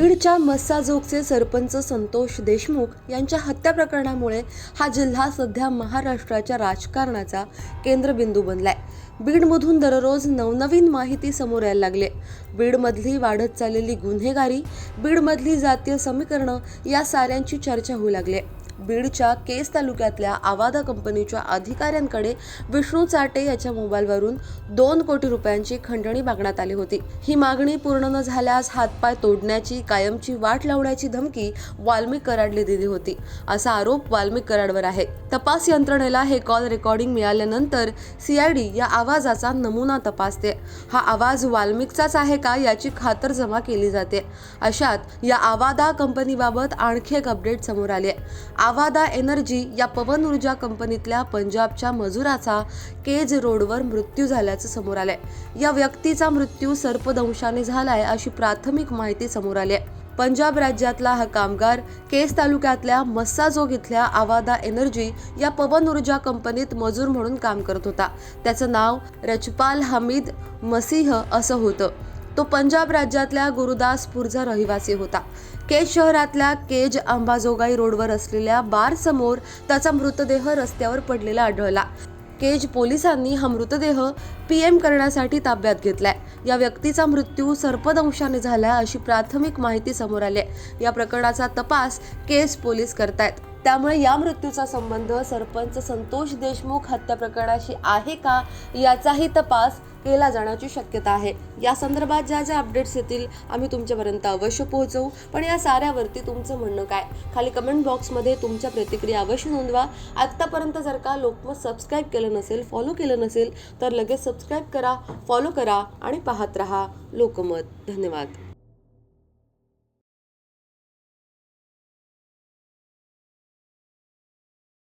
बीडच्या मस्साजोगचे सरपंच संतोष देशमुख यांच्या हत्या प्रकरणामुळे हा जिल्हा सध्या महाराष्ट्राच्या राजकारणाचा केंद्रबिंदू बनलाय. बीडमधून दररोज नवनवीन माहिती समोर यायला लागली. बीडमधली वाढत चाललेली गुन्हेगारी बीडमधली जातीय समीकरणं या साऱ्यांची चर्चा होऊ लागली बीडच्या केस तालुक्यातल्या आवादा कंपनीच्या अधिकाऱ्यांकडे विष्णू चाटे याच्या मोबाईलवरून दोन कोटी रुपयांची खंडणी मागण्यात आली होती. ही मागणी पूर्ण न झाल्यास हातपाय तोडण्याची कायमची वाट लावण्याची धमकी वाल्मिक कराडने दिली होती. असा आरोप वाल्मिक कराडवर आहे. तपास यंत्रणेला हे कॉल रेकॉर्डिंग मिळाल्यानंतर सीआयडी या आवाजाचा नमुना तपासते. हा आवाज वाल्मिकचाच आहे का याची खातरजमा केली जाते? अशात या आवादा कंपनीबाबत आणखी एक अपडेट समोर आले आवादा एनर्जी या पवन ऊर्जा कंपनीतल्या पंजाबच्या मजुराचा केज रोडवर मृत्यू झाल्याचं समोर आलंय. या व्यक्तीचा मृत्यू सर्पदंशाने झालाय अशी प्राथमिक माहिती समोर आली आहे. पंजाब राज्यातला हा कामगार केस तालुक्यातल्या मस्साजोग इथल्या आवादा एनर्जी या पवन ऊर्जा कंपनीत मजूर म्हणून काम करत होता. त्याचं नाव रजपाल हमीद मसीह असं होतं. तो पंजाब राज्यातल्या गुरुदासपूरचा रहिवासी होता. केज शहरातल्या केज अंबाजोगाई रोडवर असलेल्या बार समोर त्याचा मृतदेह रस्त्यावर पडलेला आढळला. केज पोलिसांनी हा मृतदेह पी एम करण्यासाठी ताब्यात घेतलाय. या व्यक्तीचा मृत्यू सर्पदंशाने झाला अशी प्राथमिक माहिती समोर आली आहे. या प्रकरणाचा तपास केज पोलीस करतायत. त्यामुळे या मृत्यूचा संबंध सरपंच संतोष देशमुख हत्या प्रकरणाशी आहे का याचाही तपास केला जाण्याची शक्यता आहे. या संदर्भात ज्या ज्या अपडेट्स येतील आम्ही तुमच्यापर्यंत अवश्य पोहोचवू. पण या साऱ्यावरती तुमचं म्हणणं काय? खाली कमेंट बॉक्समध्ये तुमच्या प्रतिक्रिया अवश्य नोंदवा. आत्तापर्यंत जर का लोकमत सबस्क्राईब केलं नसेल फॉलो केलं नसेल तर लगेच सबस्क्राईब करा फॉलो करा आणि पाहत रहा लोकमत. धन्यवाद.